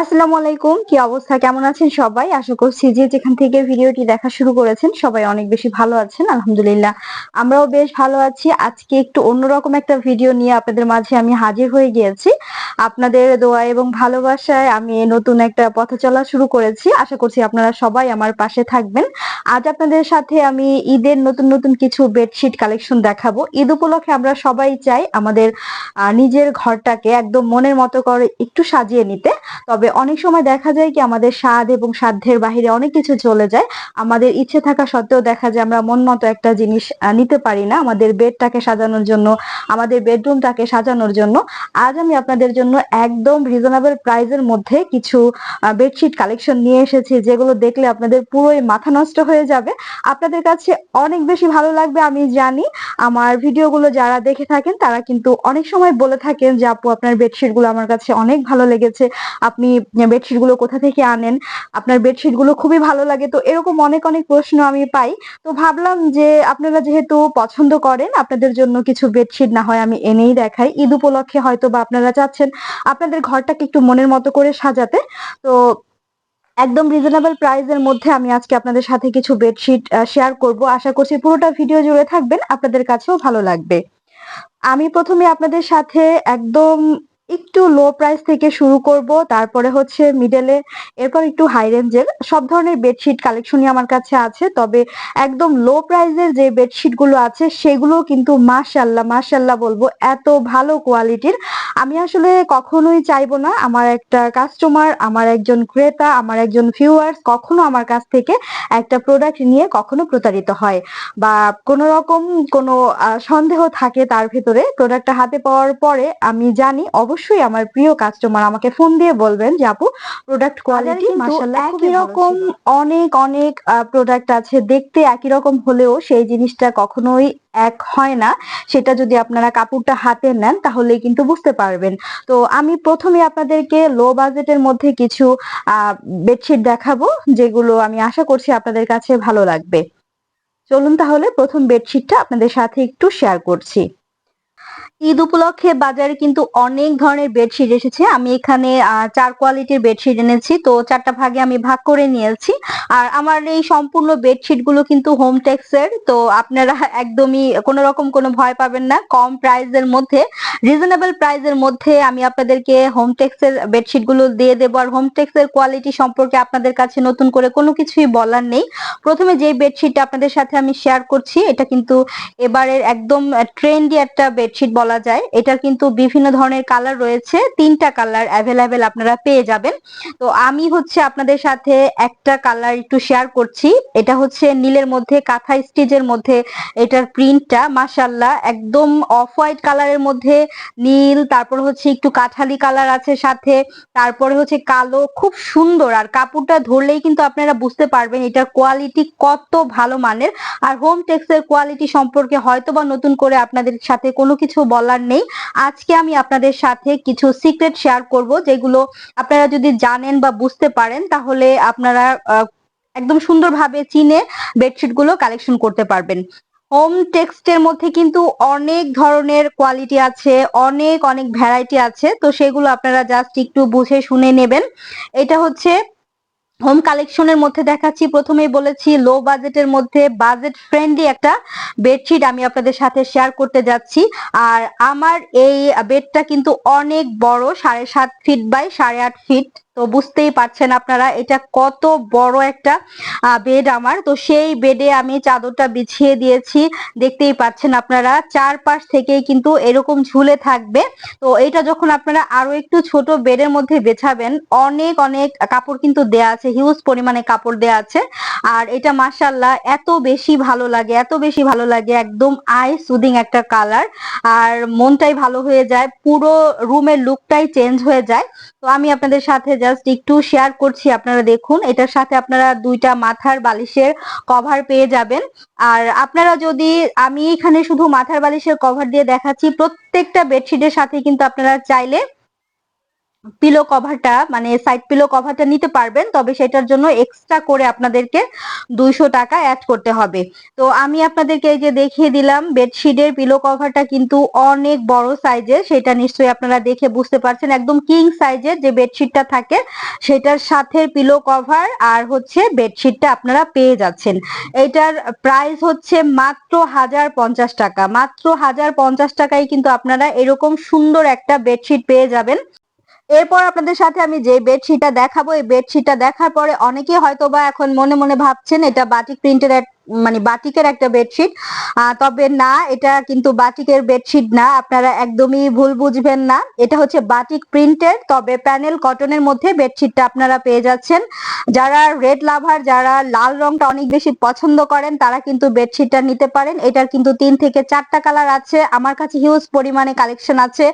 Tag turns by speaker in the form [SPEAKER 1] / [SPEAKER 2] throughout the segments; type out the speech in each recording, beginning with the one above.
[SPEAKER 1] আসসালামু আলাইকুম, কি অবস্থা? কেমন আছেন সবাই? আশা করছি যে যেখান থেকে ভিডিওটি দেখা শুরু করেছেন, সবাই অনেক বেশি ভালো আছেন, আলহামদুলিল্লাহ। আমরাও বেশ ভালো আছি। আজকে একটু অন্যরকম একটা ভিডিও নিয়ে আপনাদের মাঝে আমি হাজির হয়ে গিয়েছি। আপনাদের দোয়া এবং ভালোবাসায় আমি নতুন একটা পথ চলা শুরু করেছি। আশা করছি আপনারা সবাই আমার পাশে থাকবেন। আজ আপনাদের সাথে আমি ঈদের নতুন নতুন কিছু বেডশিট কালেকশন দেখাবো। ঈদ উপলক্ষে আমরা সবাই চাই আমাদের নিজের ঘরটাকে একদম মনের মতো করে একটু সাজিয়ে নিতে। তবে অনেক সময় দেখা যায় কি আমাদের স্বাদ এবং সাধ্যের বাহিরে অনেক কিছু চলে যায়। আমাদের ইচ্ছে থাকা সত্ত্বেও দেখা যায় আমরা মন মতো একটা জিনিস নিতে পারি না। আমাদের বেডটাকে সাজানোর জন্য, আমাদের বেডরুমটাকে সাজানোর জন্য। আজ আমি আপনাদের জন্য একদম রিজনেবল প্রাইসের মধ্যে কিছু বেডশিট কালেকশন নিয়ে এসেছি, যেগুলো দেখলে আপনাদের পুরোই মাথা নষ্ট হয়ে যাবে। আপনাদের কাছে অনেক বেশি ভালো লাগবে, আমি জানি। আমার ভিডিওগুলো যারা দেখে থাকেন, তারা কিন্তু অনেক সময় বলে থাকেন যে, আপু, আপনার বেডশিটগুলো আমার কাছে অনেক ভালো লেগেছে। আপনি বেডশিটগুলো কোথা থেকে আনেন? আপনার বেডশিটগুলো খুবই ভালো লাগে। তো এরকম অনেক অনেক প্রশ্ন আমি পাই। তো ভাবলাম যে আপনারা যেহেতু পছন্দ করেন, আপনাদের জন্য কিছু বেডশিট না হয় আমি এনেই দেখাই। ঈদ উপলক্ষে হয়তো বা আপনারা চাচ্ছেন আপনাদের ঘরটাকে একটু মনের মতো করে সাজাতে। তো একদম রিজনেবল প্রাইসের মধ্যে আমি আজকে আপনাদের সাথে কিছু বেডশিট শেয়ার করব। আশা করছি পুরোটা ভিডিও জুড়ে থাকবেন। আপনাদের কাছেও ভালো লাগবে। আমি প্রথমে আপনাদের সাথে একদম একটু লো প্রাইস থেকে শুরু করব, তারপরে হচ্ছে মিডলে এরপর একটু হাই রেঞ্জের সব ধরনের বেডশিট কালেকশনই আমার কাছে আছে, তবে একদম লো প্রাইসের যে বেডশিটগুলো আছে সেগুলো কিন্তু মাশাল্লাহ মাশাল্লাহ বলব, এত ভালো কোয়ালিটির আমি আসলে কখনোই চাইব না, আমার একটা কাস্টমার আমার একজন ক্রেতা, আমার একজন ভিউয়ার্স কখনো আমার কাছ থেকে একটা প্রোডাক্ট নিয়ে কখনো প্রতারিত হয় বা কোনো রকম কোনো সন্দেহ থাকে তার ভিতরে প্রোডাক্টটা হাতে পাওয়ার পরে আমি জানি, অবশ্যই আমার প্রিয় কাস্টমার আমাকে ফোন দিয়ে বলবেন যে আপু প্রোডাক্ট কোয়ালিটি মাশাআল্লাহ
[SPEAKER 2] একই
[SPEAKER 1] রকম। অনেক অনেক প্রোডাক্ট আছে। দেখতে একই রকম হলেও সেই জিনিসটা কখনোই এক হয় না। সেটা যদি আপনারা কাপড়টা হাতে নেন তাহলে কিন্তু বুঝতে পারবেন। তো আমি প্রথমে আপনাদেরকে লো বাজেটের মধ্যে কিছু বেডশিট দেখাবো যেগুলো আমি আশা করছি আপনাদের কাছে ভালো লাগবে। চলুন তাহলে প্রথম বেডশিটটা আপনাদের সাথে একটু শেয়ার করছি। ঈদ উপলক্ষে বাজারে কিন্তু অনেক ধরনের বেডশিট এসেছে। আমি এখানে চার কোয়ালিটির বেডশিট এনেছি। তো চারটা ভাগে আমি ভাগ করে নিয়েছি। আর আমার এই সম্পূর্ণ বেডশিটগুলো কিন্তু হোম টেক্সের তো আপনারা একদমই কোনো রকম কোনো ভয় পাবেন না। কম প্রাইসের মধ্যে রিজনেবল প্রাইসের মধ্যে আমি আপনাদেরকে হোম টেক্সের বেডশিটগুলো দিয়ে দেবো। আর হোম টেক্সের কোয়ালিটি সম্পর্কে আপনাদের কাছে নতুন করে কোনো কিছুই বলার নেই। প্রথমে যে বেডশিটটা আপনাদের সাথে আমি শেয়ার করছি, এটা কিন্তু এবারের একদম ট্রেন্ডি একটা বেডশিট বলা যায়। এটার কিন্তু বিভিন্ন ধরনের কালার রয়েছে। তিনটা কালার অ্যাভেলেবেল আপনারা পেয়ে যাবেন। তো আমি হচ্ছে আপনাদের সাথে একটা কালার একটু শেয়ার করছি। এটা হচ্ছে নীলের মধ্যে, কাঁথা স্টিচের মধ্যে এটার প্রিন্টটা মাশাল্লাহ একদম অফ হোয়াইট কালারের মধ্যে নীল, তারপর হচ্ছে একটু কাঠালি কালার আছে সাথে। তারপরে হচ্ছে কালো, খুব সুন্দর। আর কাপড়টা ধরলেই কিন্তু আপনারা বুঝতে পারবেন এটার কোয়ালিটি কত ভালো মানের। আর হোম টেক্সের কোয়ালিটি সম্পর্কে হয়তো বা নতুন করে আপনাদের সাথে কোনো কিছু বলার নেই। আজকে আমি আপনাদের সাথে কিছু সিক্রেট শেয়ার করব, যেগুলো আপনারা যদি জানেন বা বুঝতে পারেন, তাহলে আপনারা একদম সুন্দরভাবে চিনে বেডশিটগুলো কালেকশন করতে পারবেন। হোম টেক্সটের মধ্যে কিন্তু অনেক ধরনের কোয়ালিটি আছে, অনেক অনেক ভ্যারাইটি আছে, তো সেগুলো আপনারা জাস্ট একটু বুঝে শুনে নেবেন। এটা হচ্ছে হোম কালেকশনের মধ্যে দেখাচ্ছি। প্রথমেই বলেছি লো বাজেটের মধ্যে বাজেট ফ্রেন্ডলি একটা বেডশিট আমি আপনাদের সাথে শেয়ার করতে যাচ্ছি। আর আমার এই বেডটা কিন্তু অনেক বড়, সাড়ে সাত ফিট বাই সাড়ে আট ফিট তো বুঝতেই পারছেন আপনারা, এটা কত বড় একটা বেড আমার। তো সেই বেডে আমি চাদরটা বিছিয়ে দিয়েছি, দেখতেই পাচ্ছেন আপনারা। চারপাশ থেকেই কিন্তু এরকম ঝুলে থাকবে। তো এটা যখন আপনারা আরও একটু ছোট বেডের মধ্যে বেছাবেন, অনেক অনেক কাপড় কিন্তু দেয়া আছে হিউজ পরিমাণে কাপড় দেয়া আছে। আর এটা মাশাল্লাহ এত বেশি ভালো লাগে, এত বেশি ভালো লাগে, একদম আই সুদিং একটা কালার আর মনটাই ভালো হয়ে যায়, পুরো রুমের লুকটাই চেঞ্জ হয়ে যায়। তো আমি আপনাদের সাথে জাস্ট একটু শেয়ার করছি আপনারা দেখুন। এটার সাথে আপনারা দুইটা মাথার বালিশের কভার পেয়ে যাবেন। আর আপনারা যদি, আমি এখানে শুধু মাথার বালিশের কভার দিয়ে দেখাচ্ছি, প্রত্যেকটা বেডশিটের সাথে কিন্তু আপনারা চাইলে পিলো কভারটা মানে সাইড পিলো কভারটা নিতে পারবেন, তবে সেটার জন্য এক্সট্রা করে আপনাদেরকে দুইশো টাকা অ্যাড করতে হবে। তো আমি আপনাদেরকে এই যে দেখিয়ে দিলাম বেডশিটের পিলো কভারটা কিন্তু অনেক বড় সাইজের সেটা নিশ্চয়ই আপনারা দেখে বুঝতে পারছেন। একদম কিং সাইজের যে বেডশিটটা থাকে, সেটার সাথে পিলো কভার আর হচ্ছে বেডশিটটা আপনারা পেয়ে যাচ্ছেন। এটার প্রাইস হচ্ছে মাত্র হাজার পঞ্চাশ টাকা। মাত্র হাজার পঞ্চাশ টাকায় কিন্তু আপনারা এরকম সুন্দর একটা বেডশিট পেয়ে যাবেন। এরপর আপনাদের সাথে আমি যে বেডশিটটা দেখাবো, এই বেডশিটটা দেখার পরে অনেকেই হয়তোবা এখন মনে মনে ভাবছেন, এটা বাটিক প্রিন্টের মানে বাটিকের একটা বেডশিট। তবে না, এটা কিন্তু বাটিকের বেডশিট না, আপনারা একদমই ভুল বুঝবেন না। এটা হচ্ছে বাটিক প্রিন্টের, তবে প্যানেল কটনের মধ্যে বেডশিটটা আপনারা পেয়ে যাচ্ছেন। যারা রেড লাভার, যারা লাল রংটা অনেক বেশি পছন্দ করেন, তারা কিন্তু বেডশিটটা নিতে পারেন। এটার কিন্তু তিন থেকে চারটা কালার আছে। আমার কাছে হিউজ পরিমাণে কালেকশন আছে।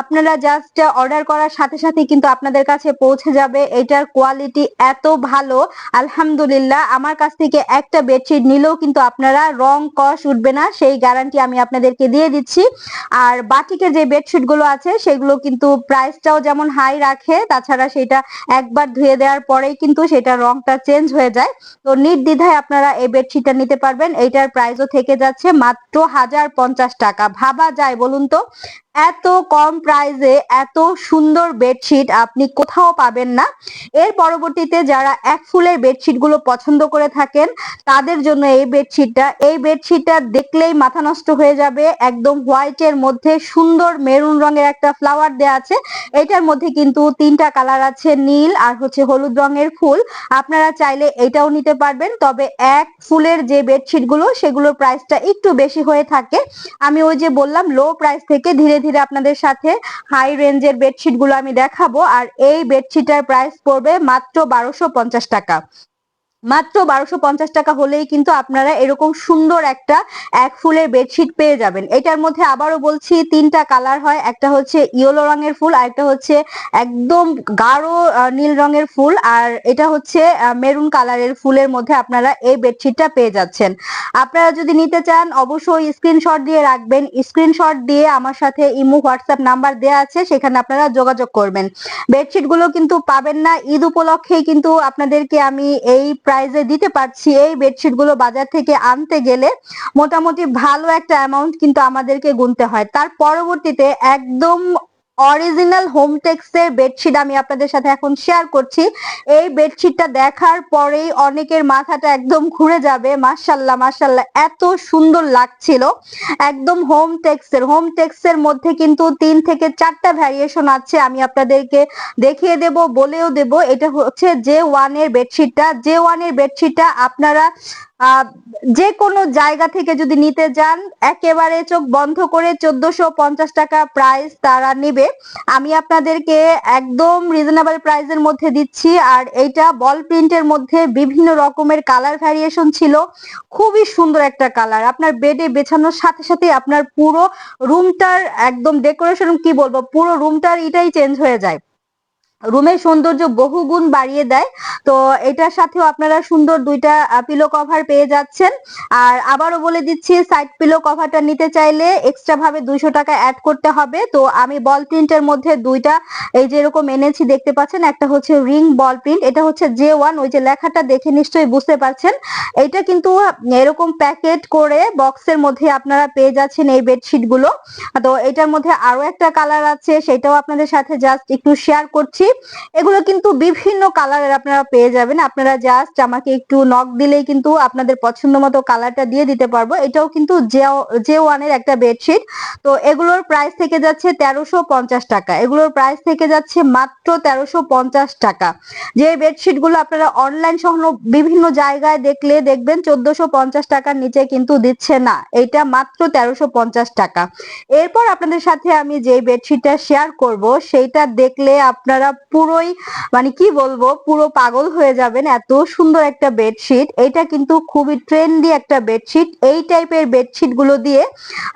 [SPEAKER 1] আপনারা জাস্ট অর্ডার করার সাথে সাথে কিন্তু আপনাদের কাছে পৌঁছে যাবে। এটার কোয়ালিটি এত ভালো, আলহামদুলিল্লাহ। আমার কাছ থেকে একটা বেডশিট নিলেও কিন্তু আপনারা রং কষ উঠবে না, সেই গ্যারান্টি আমি আপনাদেরকে দিয়ে দিচ্ছি। আর বাটিকের যে বেডশিটগুলো আছে, সেগুলো কিন্তু প্রাইসটাও যেমন হাই রাখে, তাছাড়া সেটা একবার ধুয়ে দেওয়ার পরেই কিন্তু সেটা রংটা চেঞ্জ হয়ে যায়। তো নির্দ্বিধায় আপনারা এই বেডশিটটা নিতে পারবেন। এইটার প্রাইসও থেকে যাচ্ছে মাত্র হাজার পঞ্চাশ টাকা। ভাবা যায় বলুন তো এত কম প্রাইসে এত সুন্দর বেডশিট আপনি কোথাও পাবেন না। এর পরবর্তীতে যারা এক ফুলের বেডশিটগুলো পছন্দ করে থাকেন, তাদের জন্য এই বেডশিটটা এই বেডশিটটা দেখলেই মাথা নষ্ট হয়ে যাবে। একদম হোয়াইটের মধ্যে সুন্দর মেরুন রঙের একটা ফ্লাওয়ার দেওয়া আছে। এটার মধ্যে কিন্তু তিনটা কালার আছে, নীল আর হচ্ছে হলুদ রঙের ফুল। আপনারা চাইলে এটাও নিতে পারবেন, তবে এক ফুলের যে বেডশিটগুলো, সেগুলোর প্রাইসটা একটু বেশি হয়ে থাকে। আমি ওই যে বললাম লো প্রাইস থেকে ধীরে ধীরে আপনাদের সাথে হাই রেঞ্জের বেডশিটগুলো আমি দেখাবো। আর এই বেডশিটের প্রাইস পড়বে মাত্র বারোশো পঞ্চাশ টাকা। মাত্র বারোশো পঞ্চাশ টাকা হলেই কিন্তু আপনারা এরকম সুন্দর একটা এক ফুলের বেডশিট পেয়ে যাবেন। এটার মধ্যে আবারও বলছি, তিনটা কালার হয়। একটা হচ্ছে ইয়েলো রঙের ফুল, আর একটা হচ্ছে একদম গাঢ় নীল রঙের ফুল। আর এটা হচ্ছে মেরুন কালারের ফুলের মধ্যে আপনারা এই বেডশিটটা পেয়ে যাচ্ছেন। আপনারা যদি নিতে চান, অবশ্যই স্ক্রিনশট দিয়ে রাখবেন। স্ক্রিনশট দিয়ে আমার সাথে ইমো, হোয়াটসঅ্যাপ নাম্বার দেওয়া আছে, সেখানে আপনারা যোগাযোগ করবেন। বেডশিটগুলো কিন্তু পাবেন না। ঈদ উপলক্ষেই কিন্তু আপনাদেরকে আমি এই প্রাইজে দিতে পারছি, এই বেডশিটগুলো বাজার থেকে আনতে গেলে মোটামুটি ভালো একটা অ্যামাউন্ট কিন্তু আমাদেরকে গুনতে হয়। তার পরবর্তীতে একদম অরিজিনাল হোম টেক্সের বেডশিট আমি আপনাদের সাথে এখন শেয়ার করছি। এই বেডশিটটা দেখার পরেই অনেকের মাথাটা একদম ঘুরে যাবে। মার্শাল্লাহ মার্শাল্লাহ এত সুন্দর লাগছিল। একদম হোম টেক্সের হোম টেক্সের মধ্যে কিন্তু তিন থেকে চারটা ভ্যারিয়েশন আছে। আমি আপনাদেরকে দেখিয়ে দেব, বলেও দেব। এটা হচ্ছে জে ওয়ানের বেডশিটটা। জে ওয়ানের বেডশিটটা আপনারা যে কোনো জায়গা থেকে যদি নিতে যান, একেবারে চোখ বন্ধ করে চোদ্দশো পঞ্চাশ টাকা প্রাইস তারা নেবে। আমি আপনাদেরকে একদম রিজনেবল প্রাইসের মধ্যে দিচ্ছি। আর এইটা বল প্রিন্টের মধ্যে বিভিন্ন রকমের কালার ভ্যারিয়েশন ছিল। খুবই সুন্দর একটা কালার আপনার বেডে বেছানোর সাথে সাথে আপনার পুরো রুমটার একদম ডেকোরেশন কি বলব? পুরো রুমটার এটাই চেঞ্জ হয়ে যায়। রুমের সৌন্দর্য বহুগুণ বাড়িয়ে দেয়। তো এটার সাথেও আপনারা সুন্দর দুইটা পিলো কভার পেয়ে যাচ্ছেন। আর আবারও বলে দিচ্ছি সাইড পিলো কভারটা নিতে চাইলে এক্সট্রা ভাবে দুইশো টাকা অ্যাড করতে হবে। তো আমি বল প্রিন্টের মধ্যে দুইটা, এই যে এরকম এনেছি দেখতে পাচ্ছেন, একটা হচ্ছে রিং বল প্রিন্ট এটা হচ্ছে জে ওয়ান ওই যে লেখাটা দেখে নিশ্চয়ই বুঝতে পারছেন। এটা কিন্তু এরকম প্যাকেট করে বক্সের মধ্যে আপনারা পেয়ে যাচ্ছেন এই বেডশিটগুলো। তো এটার মধ্যে আরও একটা কালার আছে, সেটাও আপনাদের সাথে জাস্ট একটু শেয়ার করছি। এগুলো কিন্তু বিভিন্ন কালারের আপনারা পেয়ে যাবেন। আপনারা জাস্ট আমাকে একটু নক দিলেই কিন্তু আপনাদের পছন্দ মতো কালারটা দিয়ে দিতে পারব। এটাও কিন্তু জে ওয়ানের একটা বেডশিট তো এগুলোর প্রাইস থেকে যাচ্ছে তেরোশো পঞ্চাশ টাকা। এগুলোর প্রাইস থেকে যাচ্ছে মাত্র তেরোশো পঞ্চাশ টাকা। যে বেডশিটগুলো আপনারা অনলাইন সহ বিভিন্ন জায়গায় দেখলে দেখবেন চোদ্দশো পঞ্চাশ টাকার নিচে কিন্তু দিচ্ছে না। এটা মাত্র তেরোশো পঞ্চাশ টাকা। এরপর আপনাদের সাথে আমি যে বেডশিটটা শেয়ার করব, সেইটা দেখলে আপনারা পুরোই মানে কি বলব, পুরো পাগল হয়ে যাবেন এত সুন্দর একটা বেডশিট এটা কিন্তু খুবই ট্রেন্ডি একটা বেডশিট এই টাইপের বেডশিটগুলো দিয়ে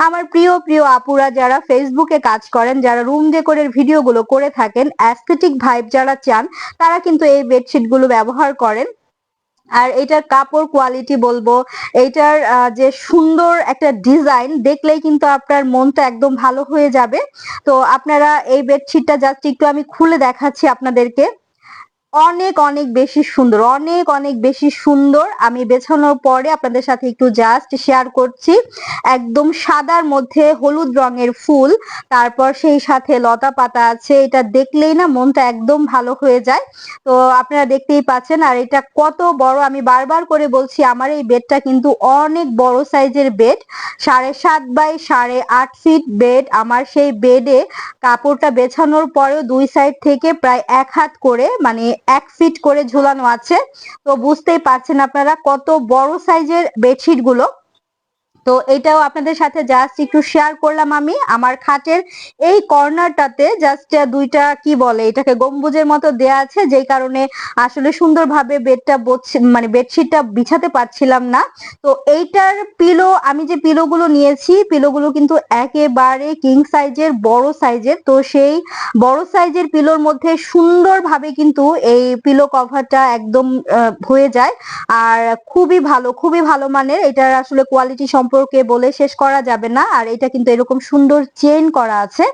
[SPEAKER 1] আমার প্রিয় প্রিয় আপুরা যারা ফেসবুকে কাজ করেন, যারা রুম ডেকোরের ভিডিও গুলো করে থাকেন অ্যাস্থেটিক ভাইব যারা চান, তারা কিন্তু এই বেডশিটগুলো ব্যবহার করেন। আর এটার কাপড় কোয়ালিটি বলব, এটার যে সুন্দর একটা ডিজাইন দেখলেই কিন্তু আপনার মনটা একদম ভালো হয়ে যাবে। তো আপনারা এই বেডশিটটা জাস্ট একটু আমি খুলে দেখাচ্ছি আপনাদেরকে। অনেক অনেক বেশি সুন্দর, অনেক অনেক বেশি সুন্দর। আমি বেছানোর পরে আপনাদের সাথে একটু জাস্ট শেয়ার করছি। একদম সাদার মধ্যে হলুদ রঙের ফুল, তারপর সেই সাথে লতা পাতা আছে, এটা দেখলেই না মনটা একদম ভালো হয়ে যায়। তো আপনারা দেখতেই পাচ্ছেন, আর এটা কত বড়, আমি বারবার করে বলছি, আমার এই বেডটা কিন্তু অনেক বড় সাইজের বেড, সাড়ে সাত বাই সাড়ে আট ফিট বেড। আমার সেই বেডে কাপড়টা বেছানোর পরেও দুই সাইড থেকে প্রায় এক হাত করে মানে এক ফিট করে ঝুলানো আছে। তো বুঝতেই পারছেন আপনারা কত বড় সাইজের বেডশিটগুলো। তো এটাও আপনাদের সাথে জাস্ট একটু শেয়ার করলাম আমি। আমার খাটের এই কর্নারটাতে জাস্ট দুইটা কি বলে, এটাকে গম্বুজের মতো দেয়া আছে, যেই কারণে আসলে সুন্দরভাবে বেডটা মানে বেডশিটটা বিছাতে পারছিলাম না। তো এইটার পিলো আমি যে পিলোগুলো নিয়েছি পিলোগুলো কিন্তু একেবারে কিং সাইজের বড় সাইজের তো সেই বড় সাইজের পিলোর মধ্যে সুন্দরভাবে কিন্তু এই পিলো কভারটা একদম হয়ে যায়। আর খুবই ভালো খুবই ভালো মানের। এটার আসলে কোয়ালিটি সম্পর্কে বলে শেষ করা যাবে না। আর এটা কিন্তু এরকম সুন্দর চেন করা আছে।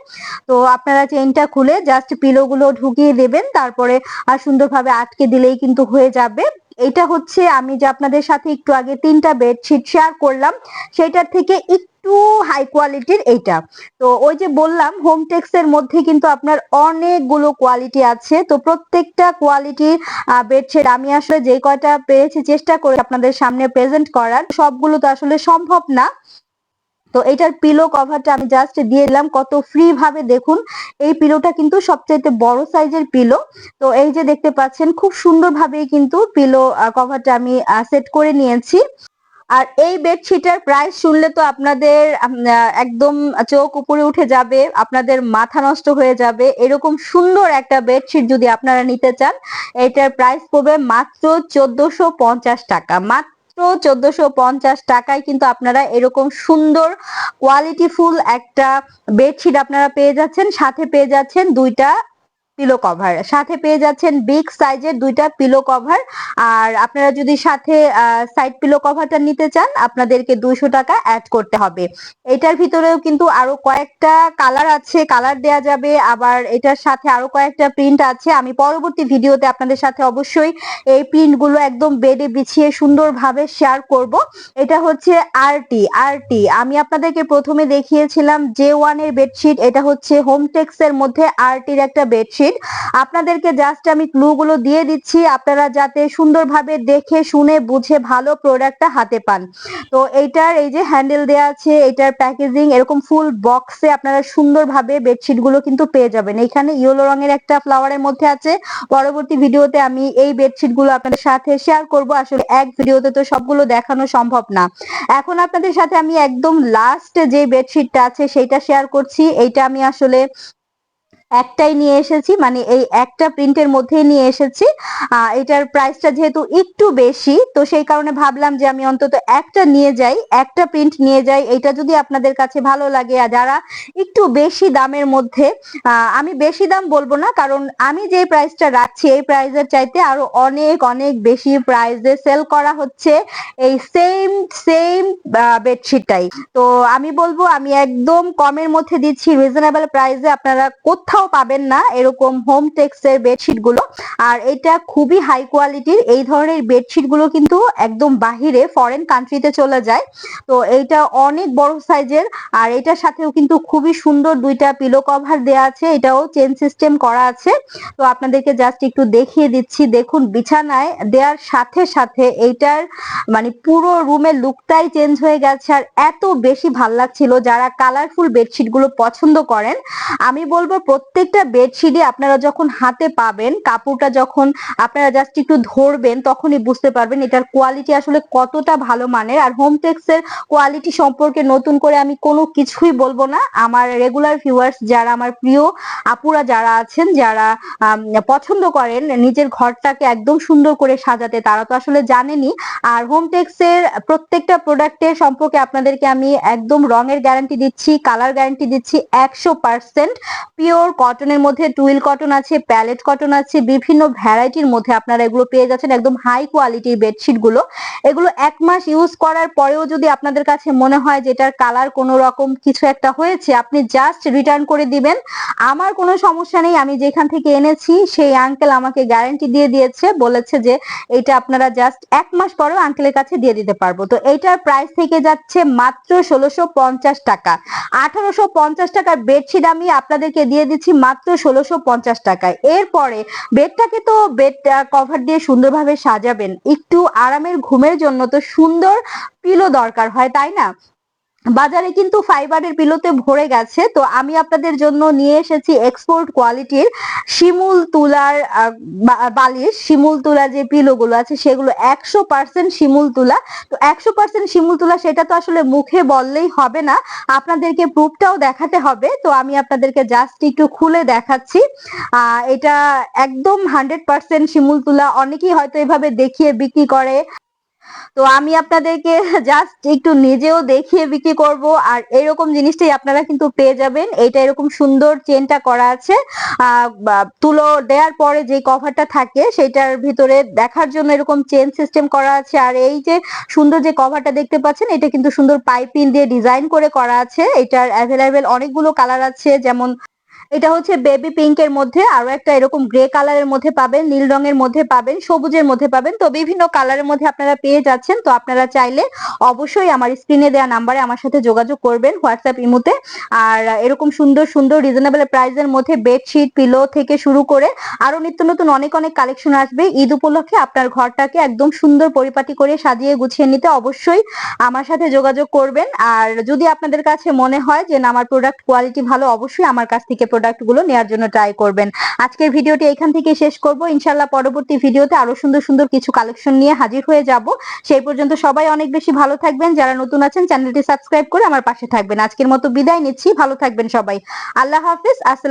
[SPEAKER 1] তো আপনারা চেনটা খুলে জাস্ট পিলো গুলো ঢুকিয়ে দেবেন। তারপরে আর সুন্দরভাবে আটকে দিলেই কিন্তু হয়ে যাবে। এটা হচ্ছে আমি যে আপনাদের সাথে একটু আগে তিনটা বেডশিট শেয়ার করলাম, সেটার থেকে একটু হাই কোয়ালিটির এইটা। তো ওই যে বললাম হোম টেক্স এর মধ্যে কিন্তু আপনার অনেকগুলো কোয়ালিটি আছে। তো প্রত্যেকটা কোয়ালিটির বেডশিট আমি আসলে যে কয়টা পেয়েছি, চেষ্টা করে আপনাদের সামনে প্রেজেন্ট করার। সবগুলো তো আসলে সম্ভব না। তো এটার পিলো কভারটা আমি জাস্ট দিয়ে দিলাম। কত ফ্রি ভাবে দেখুন, এই পিলোটা কিন্তু সবচাইতে বড় সাইজের পিলো তো এই যে দেখতে পাচ্ছেন, খুব সুন্দরভাবে কিন্তু পিলো কভারটা আমি সেট করে নিয়েছি। আর এই বেডশিটের প্রাইস শুনলে তো আপনাদের একদম চোখ উপরে উঠে যাবে, আপনাদের মাথা নষ্ট হয়ে যাবে। এরকম সুন্দর একটা বেডশিট যদি আপনারা নিতে চান, এটার প্রাইস পড়বে মাত্র চোদ্দশো টাকা। মাত্র চোদ্দশো পঞ্চাশ টাকায় কিন্তু আপনারা এরকম সুন্দর কোয়ালিটিফুল একটা বেডশিট আপনারা পেয়ে যাচ্ছেন। সাথে পেয়ে যাচ্ছেন দুইটা পিলো কভার সাথে পেয়ে যাচ্ছেন বিগ সাইজের দুইটা পিলো কভার আর আপনারা যদি সাথে সাইড পিলো কভারটা নিতে চান, আপনাদেরকে দুইশো টাকা অ্যাড করতে হবে। এটার ভিতরেও কিন্তু আরও কয়েকটা কালার আছে কালার দেয়া যাবে। আবার এটার সাথে আরও কয়েকটা প্রিন্ট আছে। আমি পরবর্তী ভিডিওতে আপনাদের সাথে অবশ্যই এই প্রিন্টগুলো একদম বেডে বিছিয়ে সুন্দরভাবে শেয়ার করব। এটা হচ্ছে আরটি আরটি আমি আপনাদেরকে প্রথমে দেখিয়েছিলাম জে ওয়ানের বেডশিট এটা হচ্ছে হোম টেক্স এর মধ্যে আরটির একটা বেডশিট আপনাদেরকে জাস্ট আমি ক্লু গুলো দিয়ে দিচ্ছি। আপনারা যাতে সুন্দরভাবে দেখে, শুনে, বুঝে ভালো প্রোডাক্টটা হাতে পান। তো এইটার এই যে হ্যান্ডেল দেয়া আছে এটার প্যাকেজিং এরকম ফুল বক্সে আপনারা সুন্দরভাবে বেডশিটগুলো কিন্তু পেয়ে যাবেন। এখানে ইয়েলো রঙের একটা ফ্লাওয়ারের মধ্যে আছে। পরবর্তী ভিডিওতে আমি এই বেডশিটগুলো আপনাদের সাথে শেয়ার করব। আসলে এক ভিডিওতে তো সবগুলো দেখানো সম্ভব না। এখন আপনাদের সাথে আমি একদম লাস্ট যে বেডশিটটা আছে সেটা শেয়ার করছি। এইটা আমি আসলে একটাই নিয়ে এসেছি মানে এই একটা প্রিন্টের মধ্যেই নিয়ে এসেছি। এটার প্রাইসটা যেহেতু একটু বেশি, তো সেই কারণে ভাবলাম যে আমি অন্তত একটা নিয়ে যাই, একটা প্রিন্ট নিয়ে যাই এটা যদি আপনাদের কাছে ভালো লাগে। আর যারা একটু বেশি দামের মধ্যে আমি বেশি দাম বলব না, কারণ আমি যে প্রাইসটা রাখছি, এই প্রাইসের চাইতে আরও অনেক অনেক বেশি প্রাইসে সেল করা হচ্ছে এই সেম সেম বেডশিটটাই তো আমি বলব, আমি একদম কমের মধ্যে দিচ্ছি রিজনেবল প্রাইসে আপনারা কোথাও পাবেন না এরকম হোম টেক্সের বেডশিটগুলো। আর এটা খুবই হাই কোয়ালিটির এই ধরনের বেডশিটগুলো কিন্তু একদম বাহিরে ফরেন কান্ট্রিতে চলে যায়। তো এইটা অনেক বড় সাইজের আর এটার সাথেও কিন্তু খুবই সুন্দর দুইটা পিলো কভার দেয়া আছে। এটাও চেন সিস্টেম করা আছে। তো আপনাদেরকে জাস্ট একটু দেখিয়ে দিচ্ছি। দেখুন, বিছানায় দেওয়ার সাথে সাথে এইটার মানে পুরো রুমের লুকটাই চেঞ্জ হয়ে গেছে। আর এত বেশি ভালো লাগছিল যারা কালারফুল বেডশিটগুলো পছন্দ করেন। আমি বলব প্রত্যেকটা বেডশিটই আপনারা যখন হাতে পাবেন, কাপড়টা যখন আপনারা জাস্ট একটু ধরবেন, তখনই বুঝতে পারবেন এটার কোয়ালিটি আসলে কতটা ভালো মানের। আর হোম টেক্সের কোয়ালিটি সম্পর্কে নতুন করে আমি কোনো কিছুই বলব না। আমার রেগুলার ভিউয়ার্স যারা আমার প্রিয় আপুরা যারা আছেন, যারা পছন্দ করেন নিজের ঘরটাকে একদম সুন্দর করে সাজাতে, তারা তো আসলে জানেনই। আর হোম টেক্সের প্রত্যেকটা প্রোডাক্টের সম্পর্কে আপনাদেরকে আমি একদম রঙের গ্যারান্টি দিচ্ছি কালার গ্যারান্টি দিচ্ছি একশো পার্সেন্ট পিওর কটনের মধ্যে টুইল কটন আছে প্যালেট কটন আছে, বিভিন্ন ভ্যারাইটির মধ্যে আপনারা এগুলো পেয়ে যাচ্ছেন একদম হাই কোয়ালিটির বেডশিটগুলো। এগুলো এক মাস ইউজ করার পরেও যদি আপনাদের কাছে মনে হয় যে এটার কালার কোনো রকম কিছু একটা হয়েছে, আপনি জাস্ট রিটার্ন করে দিবেন। আমার কোনো সমস্যা নেই, আমি যেখান থেকে এনেছি, সেই আঙ্কেল আমাকে গ্যারান্টি দিয়ে দিয়েছে, বলেছে যে এটা আপনারা জাস্ট এক মাস পরেও আঙ্কেলের কাছে দিয়ে দিতে পারব। তো এইটার প্রাইস থেকে যাচ্ছে মাত্র ষোলোশো পঞ্চাশ টাকা। আঠারোশো পঞ্চাশ টাকার বেডশিট আমি আপনাদেরকে দিয়ে দিচ্ছি মাত্র ষোলোশো পঞ্চাশ টাকায়। এরপরে বেডটাকে তো বেড কভার দিয়ে সুন্দরভাবে সাজাবেন। একটু আরামের ঘুমের জন্য তো সুন্দর পিলো দরকার হয়, তাই না? বাজারে কিন্তু ফাইবারের পিলোতে ভরে গেছে। তো আমি আপনাদের জন্য নিয়ে এসেছি এক্সপোর্ট কোয়ালিটির শিমুল তুলার বালিশ। শিমুল তুলা যে পিলো গুলো আছে, সেগুলো একশো পার্সেন্ট শিমুল তুলা। তো একশো পার্সেন্ট শিমুল তুলা সেটা তো আসলে মুখে বললেই হবে না। আপনাদেরকে প্রুফটাও দেখাতে হবে। তো আমি আপনাদেরকে জাস্ট একটু খুলে দেখাচ্ছি। এটা একদম হান্ড্রেড পার্সেন্ট শিমুল তুলা। অনেকেই হয়তো এভাবে দেখিয়ে বিক্রি করে। তো আমি আপনাদেরকে জাস্ট একটু নিজেও দেখিয়ে বিক্রি করব, আর এরকম জিনিসটাই আপনারা কিন্তু পেয়ে যাবেন। এটা এরকম সুন্দর চেনটা করা আছে। তুলো দেওয়ার পরে যে কভারটা থাকে, সেটার ভিতরে দেখার জন্য এরকম চেন সিস্টেম করা আছে। আর এই যে সুন্দর যে কভারটা দেখতে পাচ্ছেন, এটা কিন্তু সুন্দর পাইপিং দিয়ে ডিজাইন করে করা আছে। এটার অ্যাভেলেবেল অনেকগুলো কালার আছে, যেমন এটা হচ্ছে বেবি পিঙ্ক এর মধ্যে, আরও একটা এরকম গ্রে কালারের মধ্যে পাবেন, নীল রঙের মধ্যে পাবেন, সবুজের মধ্যে পাবেন। তো বিভিন্ন কালারের মধ্যে আপনারা পেয়ে যাচ্ছেন। তো আপনারা চাইলে অবশ্যই আমার স্ক্রিনে দেওয়া নাম্বারে আমার সাথে যোগাযোগ করবেন হোয়াটসঅ্যাপ ইমুতে। আর এরকম সুন্দর সুন্দর রিজনেবল প্রাইসের মধ্যে বেডশিট পিলো থেকে শুরু করে আরও নিত্য নতুন অনেক অনেক কালেকশন আসবে। ঈদ উপলক্ষে আপনার ঘরটাকে একদম সুন্দর পরিপাটি করে সাজিয়ে গুছিয়ে নিতে অবশ্যই আমার সাথে যোগাযোগ করবেন। আর যদি আপনাদের কাছে মনে হয় যে না, আমার প্রোডাক্ট কোয়ালিটি ভালো, অবশ্যই আমার কাছ থেকে প্রোডাক্টগুলো নেওয়ার জন্য ট্রাই করবেন। আজকের ভিডিওটি এখান থেকে শেষ করব। ইনশাল্লাহ পরবর্তী ভিডিওতে আরও সুন্দর সুন্দর কিছু কালেকশন নিয়ে হাজির হয়ে যাব। সেই পর্যন্ত সবাই অনেক বেশি ভালো থাকবেন। যারা নতুন আছেন চ্যানেলটি সাবস্ক্রাইব করে আমার পাশে থাকবেন। আজকের মতো বিদায় নিচ্ছি। ভালো থাকবেন সবাই। আল্লাহ হাফিজ। আসসালাম